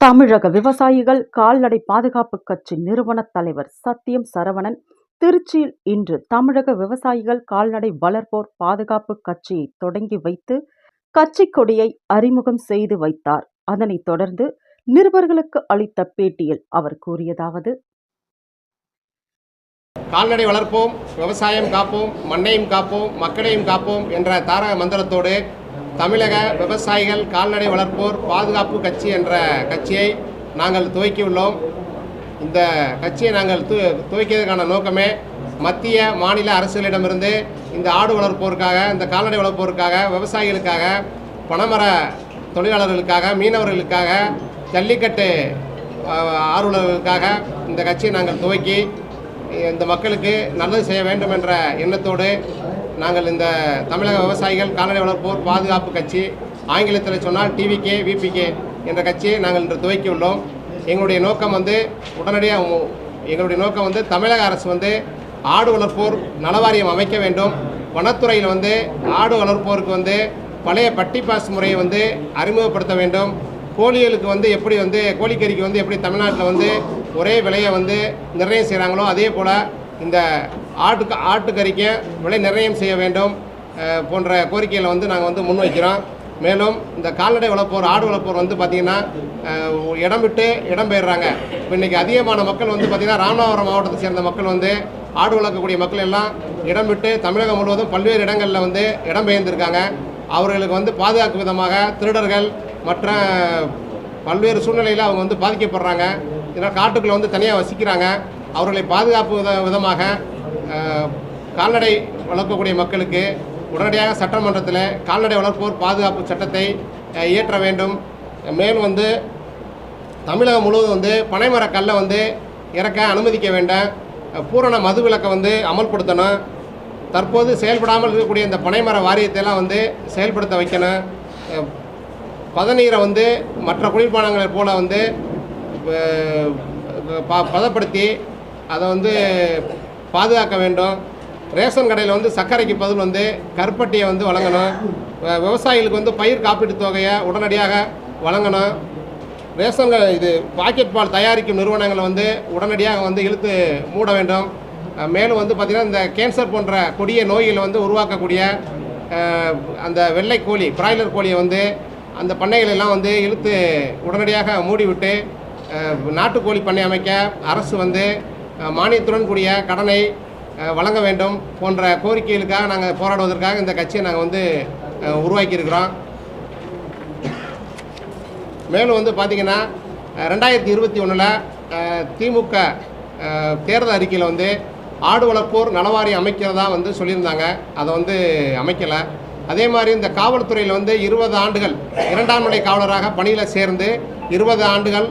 தமிழக விவசாயிகள் கால்நடை பாதுகாப்பு கட்சி நிறுவன தலைவர் சத்தியம் சரவணன் திருச்சியில் இன்று தமிழக விவசாயிகள் கால்நடை வளர்ப்போர் பாதுகாப்பு கட்சியை தொடங்கி வைத்து கட்சி கொடியை அறிமுகம் செய்து வைத்தார். அதனைத் தொடர்ந்து நிருபர்களுக்கு அளித்த பேட்டியில் அவர் கூறியதாவது கால்நடை வளர்ப்போம் விவசாயம் காப்போம் மண்ணையும் காப்போம் மக்களையும் காப்போம் என்ற தாரக மந்திரத்தோடு தமிழக விவசாயிகள் கால்நடை வளர்ப்போர் பாதுகாப்பு கட்சி என்ற கட்சியை நாங்கள் துவக்கியுள்ளோம். இந்த கட்சியை நாங்கள் து துவக்கியதற்கான நோக்கமே மத்திய மாநில அரசுகளிடமிருந்து இந்த ஆடு வளர்ப்போருக்காக இந்த கால்நடை வளர்ப்போருக்காக விவசாயிகளுக்காக பணமர தொழிலாளர்களுக்காக மீனவர்களுக்காக ஜல்லிக்கட்டு ஆர்வலர்களுக்காக இந்த கட்சியை நாங்கள் துவக்கி இந்த மக்களுக்கு நல்லது செய்ய வேண்டும் என்ற எண்ணத்தோடு நாங்கள் இந்த தமிழக விவசாயிகள் கால்நடை வளர்ப்போர் பாதுகாப்பு கட்சி ஆங்கிலத்தில் சொன்னால் டிவிகே விபிகே என்ற கட்சியை நாங்கள் இன்று துவக்கியுள்ளோம் எங்களுடைய நோக்கம் வந்து உடனடியாக எங்களுடைய நோக்கம் வந்து தமிழக அரசு வந்து ஆடு வளர்ப்போர் நலவாரியம் அமைக்க வேண்டும். வனத்துறையில் வந்து ஆடு வளர்ப்போருக்கு வந்து பழைய பட்டி பாஸ் முறையை வந்து அறிமுகப்படுத்த வேண்டும். கோழிகளுக்கு வந்து எப்படி வந்து கோழிக்கறிக்கு வந்து எப்படி தமிழ்நாட்டில் வந்து ஒரே விலையை வந்து நிர்ணயம் செய்கிறாங்களோ அதே போல் இந்த ஆட்டுக்கு ஆட்டுக்கறிக்கு விலை நிர்ணயம் செய்ய வேண்டும் போன்ற கோரிக்கைகளை வந்து நாங்கள் வந்து முன்வைக்கிறோம். மேலும் இந்த கால்நடை வளர்ப்போர் ஆடு வளர்ப்போர் வந்து பார்த்திங்கன்னா இடம் விட்டு இடம் பெயர்றாங்க. இப்போ இன்றைக்கி அதிகமான மக்கள் வந்து பார்த்திங்கன்னா ராமநாதபுரம் மாவட்டத்தை சேர்ந்த மக்கள் வந்து ஆடு வளர்க்கக்கூடிய மக்கள் எல்லாம் இடம் விட்டு தமிழகம் முழுவதும் பல்வேறு இடங்களில் வந்து இடம் பெயர்ந்திருக்காங்க. அவர்களுக்கு வந்து பாதுகாக்கும் விதமாக திருடர்கள் மற்ற பல்வேறு சூழ்நிலையில் அவங்க வந்து பாதிக்கப்படுறாங்க. இதனால் காட்டுக்குள்ளே வந்து தனியாக வசிக்கிறாங்க. அவர்களை பாதுகாப்பு வித விதமாக கால்நடை வளர்க்கக்கூடிய மக்களுக்கு உடனடியாக சட்டமன்றத்தில் கால்நடை வளர்ப்போர் பாதுகாப்பு சட்டத்தை இயற்ற வேண்டும். மேலும் வந்து தமிழகம் முழுவதும் வந்து பனைமர கல்லை வந்து இறக்க அனுமதிக்க வேண்டாம். பூரண மது விலக்கை வந்து அமல்படுத்தணும். தற்போது செயல்படாமல் இருக்கக்கூடிய இந்த பனைமர வாரியத்தை எல்லாம் வந்து செயல்படுத்த வைக்கணும். பதநீரை வந்து மற்ற குளிர்பானங்களை போல் வந்து ப பதப்படுத்தி அதை வந்து பாதுகாக்க வேண்டும். ரேஷன் கடையில் வந்து சர்க்கரைக்கு பதில் வந்து கருப்பட்டியை வந்து வழங்கணும். விவசாயிகளுக்கு வந்து பயிர் காப்பீட்டுத் தொகையை உடனடியாக வழங்கணும். ரேஷன் இது பாக்கெட் பால் தயாரிக்கும் நிறுவனங்களை வந்து உடனடியாக வந்து இழுத்து மூட வேண்டும். மேலும் வந்து பார்த்திங்கன்னா இந்த கேன்சர் போன்ற கொடிய நோய்களை வந்து உருவாக்கக்கூடிய அந்த வெள்ளை கோழி பிராய்லர் கோழியை வந்து அந்த பண்ணைகளெல்லாம் வந்து இழுத்து உடனடியாக மூடிவிட்டு நாட்டுக்கோழி பண்ணை அமைக்க அரசு வந்து மானியத்துடன் கூடிய கடனை வழங்க வேண்டும் போன்ற கோரிக்கைகளுக்காக நாங்கள் போராடுவதற்காக இந்த கட்சியை நாங்கள் வந்து உருவாக்கியிருக்கிறோம். மேலும் வந்து பார்த்திங்கன்னா ரெண்டாயிரத்தி இருபத்தி ஒன்றில் திமுக தேர்தல் அறிக்கையில் வந்து ஆடு வளர்ப்போர் நலவாரியம் அமைக்கிறதா வந்து சொல்லியிருந்தாங்க. அதை வந்து அமைக்கலை. அதே மாதிரி இந்த காவல்துறையில் வந்து இருபது ஆண்டுகள் இரண்டாம் நிலை காவலராக பணியில் சேர்ந்து இருபது ஆண்டுகள்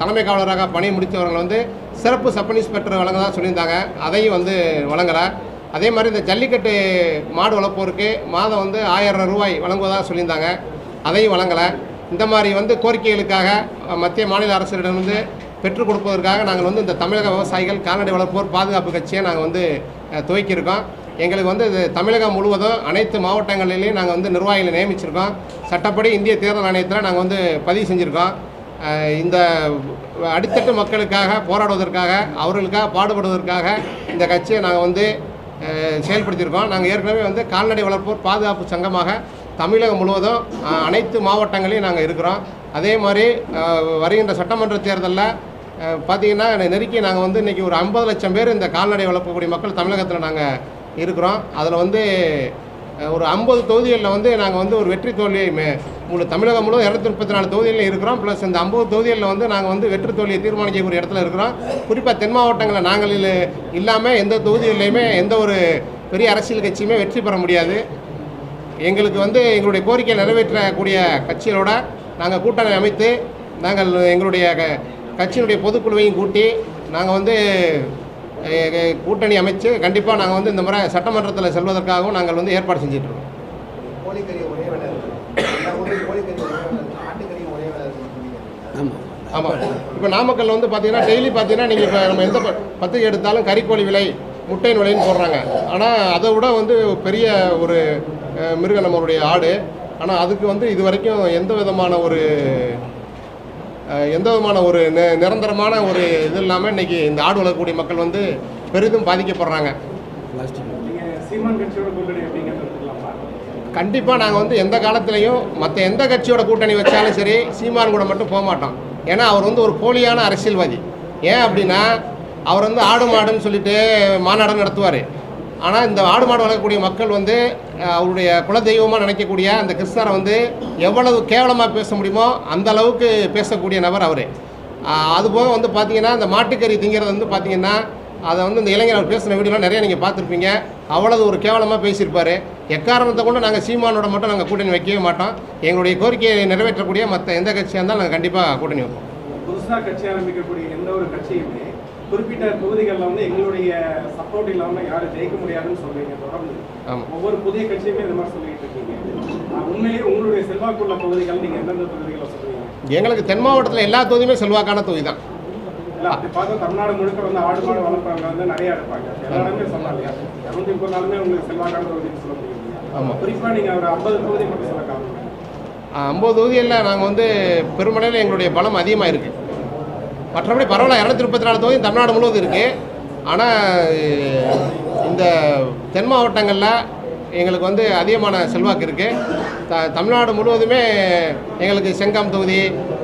தலைமை காவலராக பணி முடித்தவர்கள் வந்து சிறப்பு சப் இன்ஸ்பெக்டர் வழங்கதா சொல்லியிருந்தாங்க. அதையும் வந்து வழங்கலை. அதே மாதிரி இந்த ஜல்லிக்கட்டு மாடு வளர்ப்போருக்கு மாதம் வந்து ஆயிரம் ரூபாய் வழங்குவதாக சொல்லியிருந்தாங்க. அதையும் வழங்கலை. இந்த மாதிரி வந்து கோரிக்கைகளுக்காக மத்திய மாநில அரசிடமிருந்து பெற்றுக் கொடுப்பதற்காக நாங்கள் வந்து இந்த தமிழக விவசாயிகள் கால்நடை வளர்ப்போர் பாதுகாப்பு கட்சியை நாங்கள் வந்து துவக்கியிருக்கோம். எங்களுக்கு வந்து இது தமிழகம் முழுவதும் அனைத்து மாவட்டங்களிலையும் நாங்கள் வந்து நிர்வாகிகளை நியமிச்சிருக்கோம். சட்டப்படி இந்திய தேர்தல் ஆணையத்தில் நாங்கள் வந்து பதிவு செஞ்சுருக்கோம். இந்த அடித்தட்டு மக்களுக்காக போராடுவதற்காக அவர்களுக்காக பாடுபடுவதற்காக இந்த கட்சியை நாங்கள் வந்து செயல்படுத்தியிருக்கோம். நாங்கள் ஏற்கனவே வந்து கால்நடை வளர்ப்போர் பாதுகாப்பு சங்கமாக தமிழகம் முழுவதும் அனைத்து மாவட்டங்களையும் நாங்கள் இருக்கிறோம். அதே மாதிரி வருகின்ற சட்டமன்ற தேர்தலில் பார்த்தீங்கன்னா நெருக்கி நாங்கள் வந்து இன்றைக்கி ஒரு ஐம்பது லட்சம் பேர் இந்த கால்நடை வளர்க்கக்கூடிய மக்கள் தமிழகத்தில் நாங்கள் இருக்கிறோம். அதில் வந்து ஒரு ஐம்பது தொகுதிகளில் வந்து நாங்கள் வந்து ஒரு வெற்றி தோல்வியை மே உங்களுக்கு தமிழகம் முழுவதும் இரநூத்தி முப்பத்தி நாலு தொகுதிகளில் இருக்கிறோம். ப்ளஸ் இந்த ஐம்பது தொகுதிகளில் வந்து நாங்கள் வந்து வெற்றி தோல்வியை தீர்மானிக்கக்கூடிய இடத்துல இருக்கிறோம். குறிப்பாக தென் மாவட்டங்களில் நாங்கள் இல்லாமல் எந்த தொகுதிகளிலையுமே எந்த ஒரு பெரிய அரசியல் கட்சியுமே வெற்றி பெற முடியாது. எங்களுக்கு வந்து எங்களுடைய கோரிக்கையை நிறைவேற்றக்கூடிய கட்சிகளோட நாங்கள் கூட்டணி அமைத்து நாங்கள் எங்களுடைய க- கட்சியினுடைய பொதுக்குழுவையும் கூட்டி நாங்கள் வந்து கூட்டணி அமைச்சு கண்டிப்பாக நாங்கள் வந்து இந்த முறை சட்டமன்றத்தில் செல்வதற்காகவும் நாங்கள் வந்து ஏற்பாடு செஞ்சிட்ருக்கோம். இருக்கு. ஆமாம் இப்போ நாமக்கல்ல வந்து பார்த்தீங்கன்னா டெய்லி பார்த்தீங்கன்னா நீங்கள் இப்போ நம்ம எந்த ப- பத்திரிகை எடுத்தாலும் கறிக்கோழி விலை முட்டையின் விலைன்னு போடுறாங்க. ஆனால் அதை விட வந்து பெரிய ஒரு அஹ், மிருகம் நம்மளுடைய ஆடு. ஆனால் அதுக்கு வந்து இது வரைக்கும் எந்த விதமான ஒரு எந்த விதமான ஒரு நெ நிரந்தரமான ஒரு இது இல்லாமல் இன்றைக்கி இந்த ஆடு வளர்க்கக்கூடிய மக்கள் வந்து பெரிதும் பாதிக்கப்படுறாங்க. கண்டிப்பாக நாங்கள் வந்து எந்த காலத்துலேயும் மற்ற எந்த கட்சியோட கூட்டணி வச்சாலும் சரி சீமான் கூட மட்டும் போக மாட்டோம். ஏன்னா அவர் வந்து ஒரு போலியான அரசியல்வாதி. ஏன் அப்படின்னா அவர் வந்து ஆடு மாடுன்னு சொல்லிட்டு மாநாடு நடத்துவார். ஆனால் இந்த ஆடு மாடு வளர்க்கக்கூடிய மக்கள் வந்து அவருடைய குலதெய்வமாக நினைக்கக்கூடிய அந்த கிருஷ்ணரை வந்து எவ்வளவு கேவலமாக பேச முடியுமோ அந்த அளவுக்கு பேசக்கூடிய நபர் அவர். அதுபோக வந்து பார்த்தீங்கன்னா இந்த மாட்டுக்கறி திங்கிறது வந்து பார்த்தீங்கன்னா அதை வந்து இந்த இளைஞர் அவர் பேசின வீடியோலாம் நிறைய நீங்கள் பார்த்துருப்பீங்க. அவ்வளவு ஒரு கேவலமாக பேசியிருப்பார். எக்காரணத்தை கொண்டு நாங்கள் சீமானோட மட்டும் நாங்கள் கூட்டணி வைக்கவே மாட்டோம். எங்களுடைய கோரிக்கையை நிறைவேற்றக்கூடிய மற்ற எந்த கட்சியாக இருந்தாலும் நாங்கள் கண்டிப்பாக கூட்டணி வைப்போம். புதுசாக கட்சி ஆரம்பிக்கக்கூடிய எந்த ஒரு கட்சியுமே குறிப்பிட்ட தொகுதிகளில் வந்து எங்களுடைய சப்போர்ட் இல்லாமல் யாரும் ஜெயிக்க முடியாதுன்னு சொல்றீங்க தொடர்ந்து. ஒவ்வொரு புதிய கட்சியுமே இது மாதிரி சொல்லிட்டு இருக்கீங்க. உண்மையிலேயே உங்களுடைய செல்வாக்குள்ள பகுதிகள் நீங்கள் எந்தெந்த தொகுதிகளை சொல்றீங்க? எங்களுக்கு தென் மாவட்டத்தில் எல்லா தொகுதியுமே செல்வாக்கான தொகுதி தான் அப்படி பார்த்தா தமிழ்நாடு முழுக்க வந்து ஆடு மாடு வளர்ப்பாங்க வந்து நிறைய இருப்பாங்க. எல்லாருமே சொன்னாங்க. இரநூத்தி முப்பது நாளுமே உங்களுக்கு செல்வாக்கான தொகுதின்னு சொல்ல முடியும். குறிப்பாக நீங்கள் ஒரு ஐம்பது தொகுதி மட்டும் சொல்ல காரணம். ஐம்பது தொகுதிகளில் நாங்கள் வந்து பெருமளவில் எங்களுடைய பலம் அதிகமாக இருக்குது மற்றபடி பரவாயில்ல இரநூத்தி முப்பத்தி நாலு தொகுதி தமிழ்நாடு முழுவதும் இருக்குது ஆனால் இந்த தென் மாவட்டங்களில் எங்களுக்கு வந்து அதிகமான செல்வாக்கு இருக்குது த தமிழ்நாடு முழுவதுமே எங்களுக்கு செங்கம் தொகுதி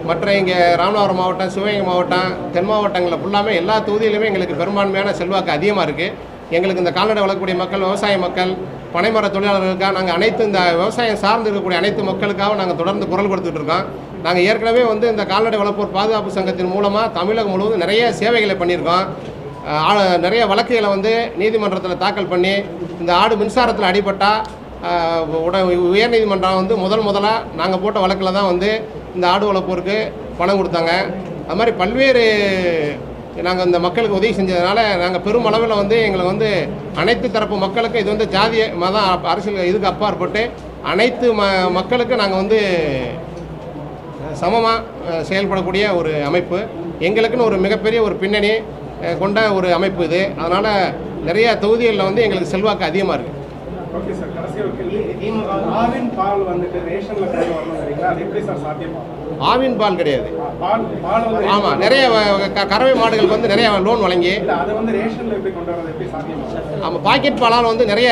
மற்ற இங்கே ராமநாதபுரம் மாவட்டம் சிவகங்கை மாவட்டம் தென் மாவட்டங்களில் ஃபுல்லாமே எல்லா தொகுதியிலுமே எங்களுக்கு பெரும்பான்மையான செல்வாக்கு அதிகமாக இருக்குது எங்களுக்கு இந்த கால்நடை வளர்க்கக்கூடிய மக்கள் விவசாய மக்கள் பனைமர தொழிலாளர்களுக்காக நாங்கள் அனைத்து இந்த விவசாயம் சார்ந்து இருக்கக்கூடிய அனைத்து மக்களுக்காக நாங்கள் தொடர்ந்து குரல் கொடுத்துட்ருக்கோம் நாங்கள் ஏற்கனவே வந்து இந்த கால்நடை வளர்ப்போர் பாதுகாப்பு சங்கத்தின் மூலமாக தமிழகம் முழுவதும் நிறைய சேவைகளை பண்ணியிருக்கோம். ஆ- நிறைய வழக்குகளை வந்து நீதிமன்றத்தில் தாக்கல் பண்ணி இந்த ஆடு மின்சாரத்தில் அடிபட்டால் உட உயர்நீதிமன்றம் வந்து முதல் முதலாக நாங்கள் போட்ட வழக்கில் தான் வந்து இந்த ஆடு வளர்ப்போருக்கு பணம் கொடுத்தாங்க. அது மாதிரி பல்வேறு நாங்கள் இந்த மக்களுக்கு உதவி செஞ்சதுனால நாங்கள் பெருமளவில் வந்து எங்களை வந்து அனைத்து தரப்பு மக்களுக்கும் இது வந்து ஜாதிய மதம் அரசியல் இதுக்கு அப்பாற்பட்டு அனைத்து ம மக்களுக்கும் நாங்கள் வந்து சமமாக செயல்படக்கூடிய ஒரு அமைப்பு. எங்களுக்குன்னு ஒரு மிகப்பெரிய ஒரு பின்னணி கொண்ட ஒரு அமைப்பு இது. அதனால் நிறைய தொகுதிகளில் வந்து எங்களுக்கு செல்வாக்கு அதிகமாக இருக்குது ஓகே சார் கடைசி ஒரு கேள்வி. ஆவின் பால் வந்துட்டு ரேஷனில் கொண்டு வரணுங்கிறீங்களா அது எப்படி சார் சாத்தியமாக ஆவின் பால் கிடையாது. ஆமாம் நிறைய கறவை மாடுகளுக்கு வந்து நிறைய லோன் வழங்கி ஆமாம் பாக்கெட் பாலால் வந்து நிறைய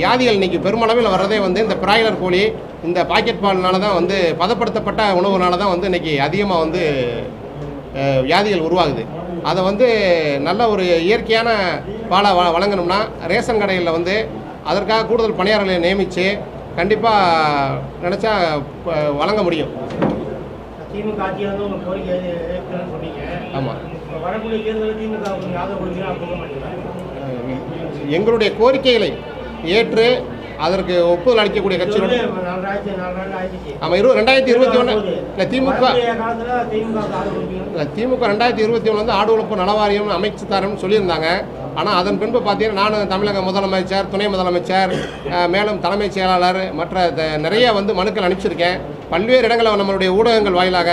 வியாதிகள் இன்றைக்கி பெருமளவில் வர்றதே வந்து இந்த பிராய்லர் கோழி இந்த பாக்கெட் பால்னால தான் வந்து பதப்படுத்தப்பட்ட உணவுனால தான் வந்து இன்றைக்கி அதிகமாக வந்து வியாதிகள் உருவாகுது. அதை வந்து நல்ல ஒரு இயற்கையான பாலை வ வழங்கணும்னா ரேஷன் கடைகளில் வந்து அதற்காக கூடுதல் பணியாளர்களை நியமித்து கண்டிப்பாக நினச்சா வழங்க முடியும். திமுக வந்து உங்க கோரிக்கை ஏற்கனவே சொன்னீங்க. ஆமாம் இப்ப வரக்கூடிய தேர்தலில் திமுக ஆதரவு கொடுத்தீங்கன்னா எங்களுடைய கோரிக்கைகளை ஏற்று அதற்கு ஒப்புதல் அளிக்கக்கூடிய ஆயிடுச்சு. ஆமாம் இரு ரெண்டாயிரத்தி இருபத்தி ஒன்று இல்லை திமுக. இல்லை திமுக ரெண்டாயிரத்தி இருபத்தி ஒன்று வந்து ஆடு நலவாரியம் அமைச்சு தரேன்னு சொல்லியிருந்தாங்க. ஆனால் அதன் பின்பு பார்த்தீங்கன்னா நானும் தமிழக முதலமைச்சர் துணை முதலமைச்சர் மேலும் தலைமைச் செயலாளர் மற்ற நிறைய வந்து மனுக்கள் அனுப்பிச்சிருக்கேன். பல்வேறு இடங்களில் நம்மளுடைய ஊடகங்கள் வாயிலாக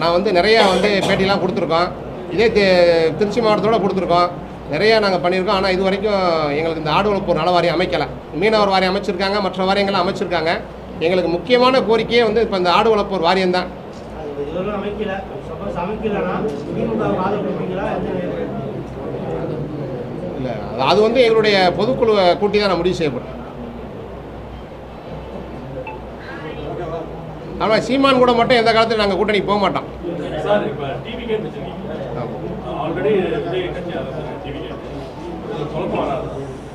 நான் வந்து நிறையா வந்து பேட்டிலாம் கொடுத்துருக்கோம். இதே திருச்சி மாவட்டத்தோட கொடுத்துருக்கோம். நிறையா நாங்கள் பண்ணியிருக்கோம். ஆனால் இது வரைக்கும் எங்களுக்கு இந்த ஆடு வளர்ப்பு நல வாரியம் அமைக்கலை. மீனவர் வாரியம் அமைச்சிருக்காங்க மற்ற வாரியங்கள்லாம் அமைச்சிருக்காங்க. எங்களுக்கு முக்கியமான கோரிக்கையே வந்து இப்போ இந்த ஆடு வளர்ப்போர் வாரியம் தான்? இல்லை அது வந்து எங்களுடைய பொதுக்குழுவை கூட்டி தான் நான் முடிவு செய்யப்படும் ஆனால் சீமான் கூட மட்டும் எந்த காலத்தில் நாங்கள் கூட்டணிக்கு போக மாட்டோம். ஆல்ரெடி விஜய் கட்சி டிவிகே குழப்பம் வராது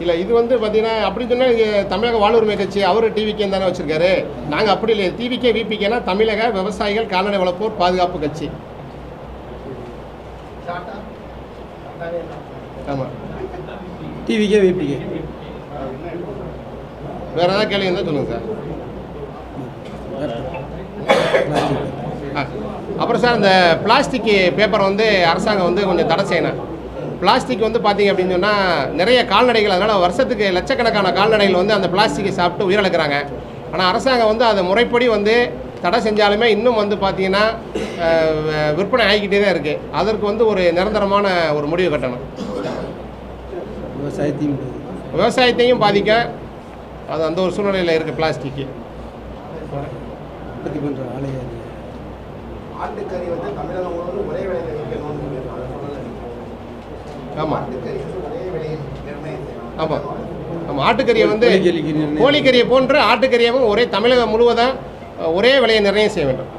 இல்லை இது வந்து பார்த்தீங்கன்னா அப்படி சொன்னால் தமிழக வாழ்வுரிமை கட்சி அவர் டிவிக்கே தானே வச்சிருக்காரு. நாங்கள் அப்படி இல்லை. டிவிகே விபிகேனா தமிழக விவசாயிகள் கால்நடை வளர்ப்போர் பாதுகாப்பு கட்சி. ஆமாம் டிவிக்கே விபிக்கே வேறு ஏதாவது கேள்வி இருந்தால் சொல்லுங்கள் சார். அப்புறம் சார் இந்த பிளாஸ்டிக் பேப்பரை வந்து அரசாங்கம் வந்து கொஞ்சம் தடை செய்யணும். பிளாஸ்டிக் வந்து பார்த்தீங்க அப்படின்னு சொன்னால் நிறைய கால்நடைகள் அதனால் வருஷத்துக்கு லட்சக்கணக்கான கால்நடைகள் வந்து அந்த பிளாஸ்டிக்கை சாப்பிட்டு உயிரிழக்கிறாங்க. ஆனால் அரசாங்கம் வந்து அதை முறைப்படி வந்து தடை செஞ்சாலுமே இன்னும் வந்து பார்த்தீங்கன்னா விற்பனை ஆகிக்கிட்டே தான் இருக்குது அதற்கு வந்து ஒரு நிரந்தரமான ஒரு முடிவு கட்டணும். விவசாயத்தையும் விவசாயத்தையும் பாதிக்க அது அந்த ஒரு சூழ்நிலையில் இருக்குது பிளாஸ்டிக்கு. உற்பத்தி பண்ணுற ஆலையை ஆட்டுக்கறி வந்து தமிழகம் ஒரே விலையில் விற்கணும்னு சொல்லியிருக்காங்க அதை சொல்லலை நீங்க. ஆமாம் ஆமாம் ஆமாம் ஆட்டுக்கறியை வந்து. கோழிக்கறியை போன்று ஆட்டுக்கறியவும் ஒரே தமிழகம் முழுவதும் ஒரே விலையை நிர்ணயம் செய்ய வேண்டும்.